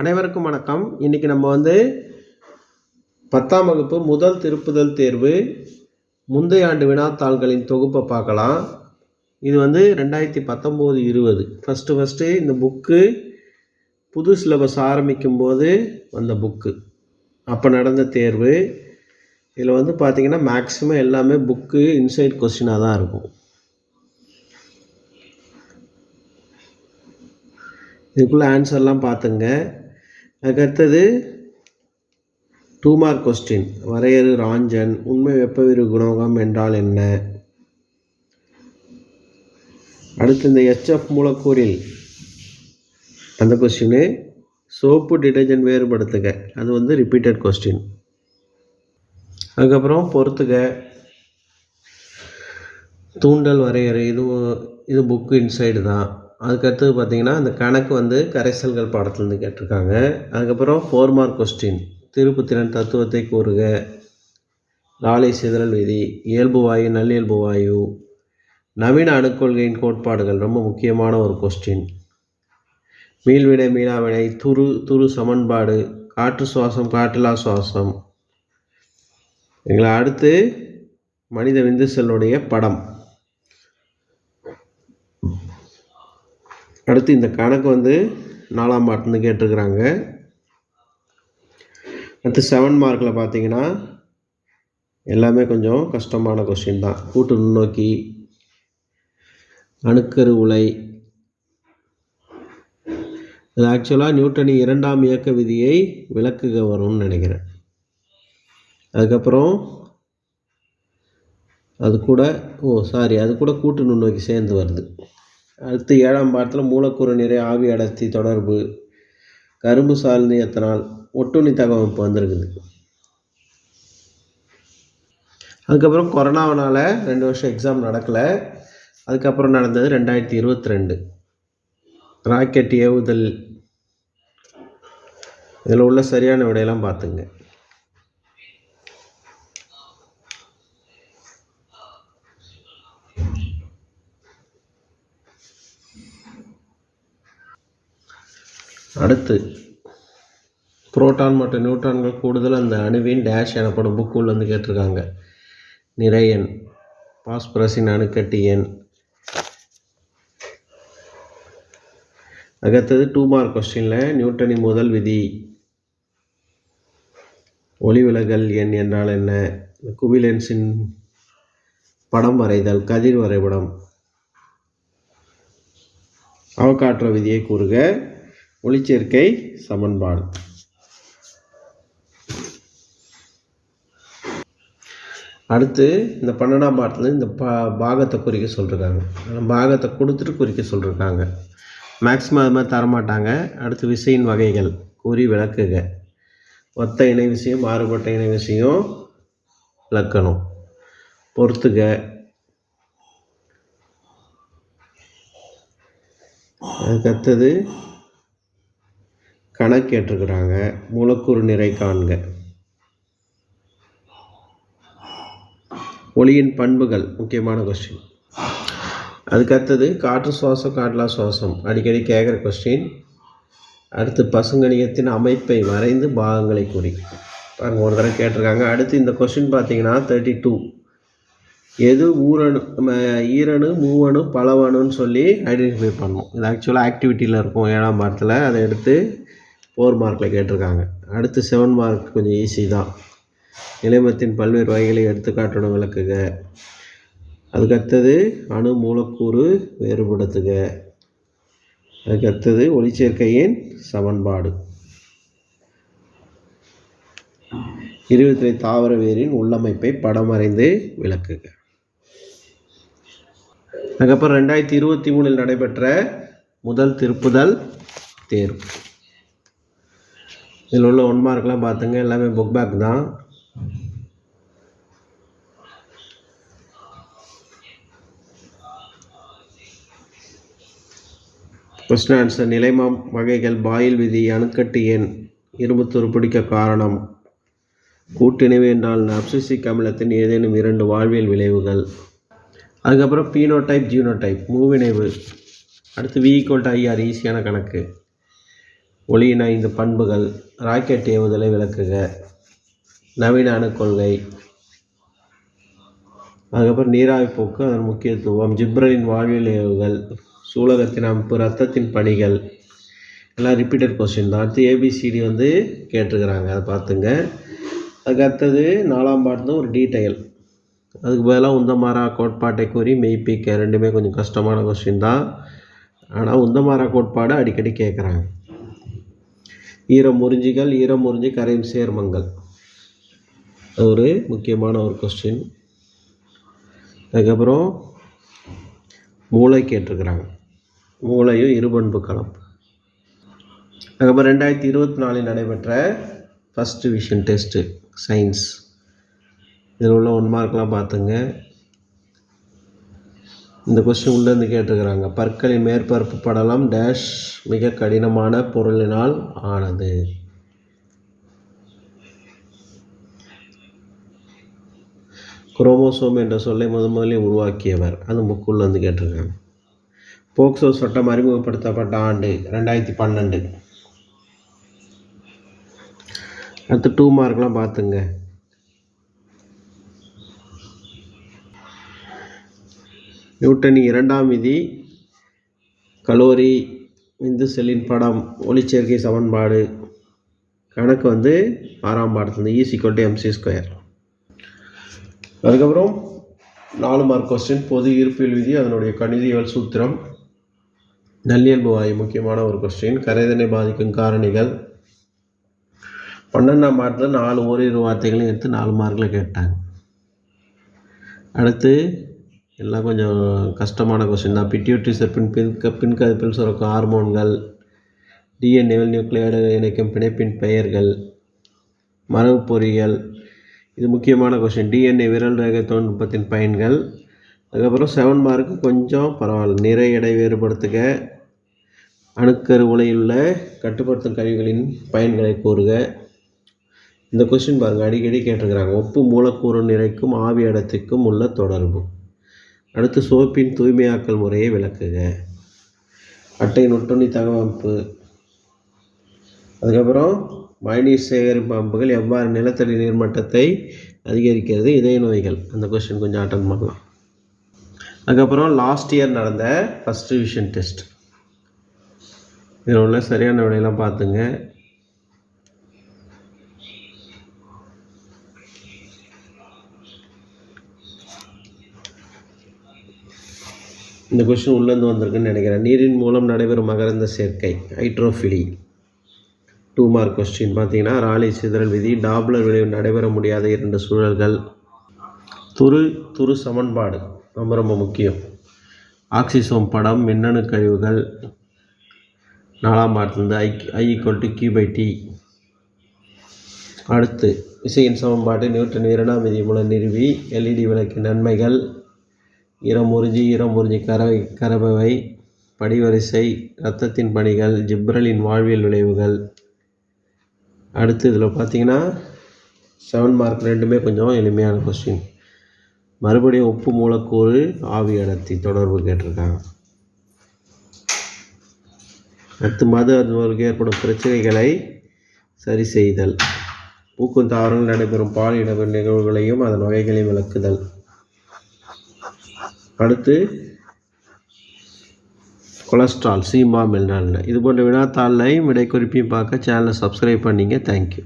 அனைவருக்கும் வணக்கம். இன்றைக்கி நம்ம வந்து பத்தாம் வகுப்பு முதல் திருப்புதல் தேர்வு முந்தைய ஆண்டு வினாத்தாள்களின் தொகுப்பை பார்க்கலாம். இது வந்து ரெண்டாயிரத்தி பத்தொம்போது இருபது. ஃபஸ்ட்டு ஃபஸ்ட்டு இந்த புக்கு புது சிலபஸ் ஆரம்பிக்கும் போது வந்த புக்கு அப்போ நடந்த தேர்வு. இதில் வந்து பார்த்திங்கன்னா மேக்ஸிமம் எல்லாமே புக்கு இன்சைட் கொஸ்டினாக தான் இருக்கும். இதுக்குள்ளே ஆன்சர்லாம் பார்த்துங்க அதுக்கு அடுத்தது டூ மார்க் கொஸ்டின் வரையறு ராஞ்சன் உண்மை வெப்பவிரு குணகம் என்றால் என்ன? அடுத்து இந்த எச்எஃப் மூலக்கூறில் அந்த கொஸ்டினு சோப்பு டிடர்ஜென்ட் வேறுபடுத்துக. அது வந்து ரிப்பீட்டட் கொஸ்டின் அதுக்கப்புறம் பொறுத்துக. தூண்டல் வரையறை இதுவும் இது புக்கு இன்சைடு தான். அதுக்கடுத்தது பார்த்தீங்கன்னா அந்த கணக்கு வந்து கரைசல்கள் பாடத்துலேருந்து கேட்டிருக்காங்க. அதுக்கப்புறம் ஃபோர் மார்க் கொஸ்டின் திருப்புத்திறன் தத்துவத்தை கூறுக. லாலை சிதறல் விதி. இயல்பு வாயு நல்லியல்பு வாயு. நவீன அணுக்கொள்கையின் கோட்பாடுகள் ரொம்ப முக்கியமான ஒரு கொஸ்டின் மீள்வினை மீளாவினை துரு துரு சமன்பாடு காற்று சுவாசம் காற்றிலா சுவாசம். எங்களை அடுத்து மனித விந்து செல்லுடைய படம். அடுத்து இந்த கணக்கு வந்து நாலாம் பாட்டுன்னு கேட்டிருக்கிறாங்க. அடுத்து செவன் மார்க்கில் பார்த்தீங்கன்னா எல்லாமே கொஞ்சம் கஷ்டமான கொஸ்டின் தான். கூட்டு நுண்ணோக்கி அணுக்கரு உலை. இது ஆக்சுவலாக நியூட்டனி இரண்டாம் இயக்க விதியை விளக்குக வரும்னு நினைக்கிறேன். அதுக்கப்புறம் அது கூட ஓ சாரி அது கூட கூட்டு நுண்ணோக்கி சேர்ந்து வருது. அடுத்து ஏழாம் பாடத்தில் மூலக்கூறு நிறை ஆவி அடர்த்தி தொடர்பு கரும்பு சார்ந்து எத்தனால் ஒட்டுண்ணி தகவமைப்பு வந்திருக்குது. அதுக்கப்புறம் கொரோனாவனால் ரெண்டு வருஷம் எக்ஸாம் நடக்கலை. அதுக்கப்புறம் நடந்தது ரெண்டாயிரத்தி இருபத்தி ரெண்டு. ராக்கெட் ஏவுதல். இதில் உள்ள சரியான விடையெல்லாம் பார்த்துங்க. அடுத்து புரோட்டான் மற்றும் நியூட்ரான்கள் கூடுதல் அந்த அணுவின் டேஷ் எனப்படும் புக்குள் வந்து கேட்டிருக்காங்க. நிறையன் பாஸ்பரஸின் அணுக்கட்டி எண். அடுத்தது டூ மார்க் கொஸ்டினில் நியூட்டனின் முதல் விதி. ஒளிவிலகல் எண் என்றால் என்ன? குவிலென்ஸின் படம் வரைதல் கதிர் வரைபடம். அவகாற்ற விதியை கூறுக. ஒளிச்சேர்க்கை சமன்பாடு. அடுத்து இந்த பன்னெண்டாம் பாடத்தில் இந்த பா பாகத்தை குறிக்க சொல்லியிருக்காங்க பாகத்தை கொடுத்துட்டு குறிக்க சொல்லியிருக்காங்க மேக்ஸிமம் அது மாதிரி தரமாட்டாங்க. அடுத்து விசையின் வகைகள் கூறி விளக்குக. ஒத்த இணை விஷயம் மாறுபட்ட இணை விஷயம் விளக்கணும். பொறுத்துக. அதுக்கடுத்தது கணக்கு கேட்டிருக்கிறாங்க மூலக்கூறு நிறை காண்க. ஒளியின் பண்புகள் முக்கியமான கொஸ்டின் அதுக்கடுத்தது காற்று சுவாசம் காற்றலா சுவாசம். அடிக்கடி கேட்குற கொஸ்டின் அடுத்து பசுங்கணியத்தின் அமைப்பை வரைந்து பாகங்களை கூறி. பாருங்க ஒரு தடவை கேட்டிருக்காங்க. அடுத்து இந்த கொஸ்டின் பார்த்தீங்கன்னா தேர்ட்டி டூ எது ஊரணு ஈரணு மூவணு பலவணுன்னு சொல்லி ஐடென்டிஃபை பண்ணணும் இது ஆக்சுவலாக ஆக்டிவிட்டியில் இருக்கும் ஏழாம் வாரத்தில். அதை எடுத்து ஃபோர் மார்க்கில் கேட்டிருக்காங்க. அடுத்து செவன் மார்க் கொஞ்சம் ஈஸி தான். நிலைமத்தின் பல்வேறு வகைகளை எடுத்துக்காட்டுடன் விளக்குக. அதுக்கடுத்தது அணு மூலக்கூறு வேறுபடுத்துக. அதுக்கடுத்தது ஒளிச்சேர்க்கையின் சமன்பாடு. இருபத்தி தாவர வேரின் உள்ளமைப்பை படம் வரைந்து விளக்குக. அதுக்கப்புறம் ரெண்டாயிரத்தி இருபத்தி மூணில் நடைபெற்ற முதல் திருப்புதல் தேர்வு. இதில் உள்ள ஒன் மார்க்லாம் பார்த்துங்க எல்லாமே புக் பேக் தான். கொஸ்டின் ஆன்சர் நிலைமம் வகைகள் பாயில் விதி அணுக்கட்டு எண் இரும்புத்தூர் பிடிக்க காரணம். கூட்டிணைவு என்றால் நப்சிசிக் அமிலத்தின் ஏதேனும் இரண்டு வாழ்வியல் விளைவுகள். அதுக்கப்புறம் பீனோடைப் ஜீனோடைப் மூவிணைவு. அடுத்து வி ஈக்குவல் டு ஐஆர் ஈஸியான கணக்கு. ஒளியின் ஐந்து பண்புகள் ராக்கெட் ஏவுதலை விளக்குக. நவீன அணுக்கொள்கை அதுக்கப்புறம் நீராவி போக்கு அதன் முக்கியத்துவம் ஜிப்ரலின் வாழ்வியல் ஏவுகள் சூலகத்தின் அமைப்பு ரத்தத்தின் பணிகள். எல்லாம் ரிப்பீட்டட் கொஸ்டின் தான். அடுத்து ஏபிசிடி வந்து கேட்டிருக்கிறாங்க. அதை பார்த்துங்க. அதுக்கு அடுத்தது நாலாம் பாட்டு ஒரு டீட்டெயில் அதுக்கு பதிலாக உந்தமாரா கோட்பாட்டை கூறி மெய்ப்பிக்க. ரெண்டுமே கொஞ்சம் கஷ்டமான கொஸ்டின் தான். ஆனால் உந்தமாரா கோட்பாடு அடிக்கடி கேட்குறாங்க ஈரம் முறிஞ்சிகள் ஈரம் முறிஞ்சி கரையும் சேர்மங்கள். அது ஒரு முக்கியமான ஒரு கொஸ்டின் அதுக்கப்புறம் மூளை கேட்டிருக்கிறாங்க. மூளையும் இருபண்பு கலப்பு. அதுக்கப்புறம் ரெண்டாயிரத்தி இருபத்தி நாலில் நடைபெற்ற ஃபஸ்ட் டிவிஷன் டெஸ்ட்டு சயின்ஸ் இதில் உள்ள ஒன் மார்க்லாம் பார்த்துங்க. இந்த கொஸ்டின் உள்ளேருந்து கேட்டிருக்கிறாங்க. பற்களின் மேற்பரப்பு படலம் டேஷ் மிக கடினமான பொருளினால் ஆனது. குரோமோசோம் என்ற சொல்லை முதன் முதலில் உருவாக்கியவர். அது புக்குள்ளேருந்து கேட்டிருக்காங்க. போக்சோ சட்டம் அறிமுகப்படுத்தப்பட்ட ஆண்டு ரெண்டாயிரத்தி பன்னெண்டு. அடுத்து டூ மார்க்லாம் பார்த்துங்க. நியூட்டனி இரண்டாம் விதி கலோரி விந்து செல்லின் படம் ஒளிச்சேர்க்கை சமன்பாடு கணக்கு வந்து ஆறாம் பாடத்துலேருந்து E is to MC square அதுக்கப்புறம் நாலு மார்க் கொஸ்டின் பொது இருப்பியல் விதி அதனுடைய கணிதியல் சூத்திரம். நல்லியல்பு வாயு முக்கியமான ஒரு கொஸ்டின் கரைதனை பாதிக்கும் காரணிகள். பன்னெண்டாம் பாடத்தில் நாலு ஓரிரு வார்த்தைகளையும் எடுத்து நாலு மார்க்கில் கேட்டாங்க. அடுத்து எல்லாம் கொஞ்சம் கஷ்டமான கொஸ்டின் தான். பிட்யூட்ரி செப்பின் பின் பின்கதிப்பில் சுரக்கும் ஹார்மோன்கள் டிஎன்ஏவில் நியூக்ளியோடு இணைக்கும் பிணைப்பின் பெயர்கள் மரபு பொறியியல். இது முக்கியமான கொஸ்டின் டிஎன்ஏ விரல் ரேகை தொழில்நுட்பத்தின் பயன்கள். அதுக்கப்புறம் செவன் மார்க்கு கொஞ்சம் பரவாயில்ல. நிறை எடை வேறுபடுத்துக. அணுக்கரு உலையுள்ள கட்டுப்படுத்தும் கருவிகளின் பயன்களை கூறுக. இந்த கொஸ்டின் பாருங்கள் அடிக்கடி கேட்டிருக்கிறாங்க. ஒப்பு மூலக்கூறு நிறைக்கும் ஆவி இடத்துக்கும் உள்ள தொடர்பு. அடுத்து சோப்பின் தூய்மையாக்கல் முறையை விளக்குக. அட்டை நுட்டுண்ணி தகவமைப்பு. அதுக்கப்புறம் மழைநீர் சேகரிப்பு பம்புகள் எவ்வாறு நிலத்தடி நீர்மட்டத்தை அதிகரிக்கிறது இதய நோய்கள்? அந்த கொஸ்டின் கொஞ்சம் அட்டன் பண்ணலாம். அதுக்கப்புறம் லாஸ்ட் இயர் நடந்த ஃபஸ்ட் டிவிஷன் டெஸ்ட் இதில் உள்ள சரியான விடையெல்லாம் பார்த்துங்க. இந்த கொஸ்டின் உள்ளேருந்து வந்திருக்குன்னு நினைக்கிறேன். நீரின் மூலம் நடைபெறும் மகரந்த சேர்க்கை ஹைட்ரோஃபிலி டூ மார்க் கொஸ்டின் பார்த்தீங்கன்னா ராலி சிதறல் விதி டாப்ளர் விளைவு நடைபெற முடியாத இரண்டு சூழல்கள். துரு துரு சமன்பாடு. ரொம்ப ரொம்ப முக்கியம். ஆக்சிசோம் படம் மின்னணு கழிவுகள். நாலாம் மார்க்லேருந்து I I equal to Q by T அடுத்து விசையின் சமன்பாடு நியூட்டன் இரண்டாம் விதி மூலம் நிறுவி எல்இடி விளக்கின் நன்மைகள். இரம் உறிஞ்சி இரம் உறிஞ்சி கறவை கறபவை படிவரிசை இரத்தத்தின் பணிகள் ஜிப்ரலின் வாழ்வியல் விளைவுகள். அடுத்து இதில் பார்த்தீங்கன்னா செவன் மார்க் ரெண்டுமே கொஞ்சம் எளிமையான கொஸ்டின் மறுபடியும் உப்பு மூலக்கூறு ஆவி அடர்த்தி தொடர்பு கேட்டிருக்காங்க. அடுத்து மது அருந்துவதற்கு ஏற்படும் பிரச்சனைகளை சரி செய்தல். பூக்கும் தாவரங்கள் நடைபெறும் பாலின நிகழ்வுகளையும் அதன் வகைகளையும் விளக்குதல். அடுத்து கொலஸ்ட்ரால் சீமா மெல்னால்னு இது போன்ற வினாத்தாளையும் விடை குறிப்பையும் பார்க்க சேனலை சப்ஸ்கிரைப் பண்ணிங்க. தேங்க்யூ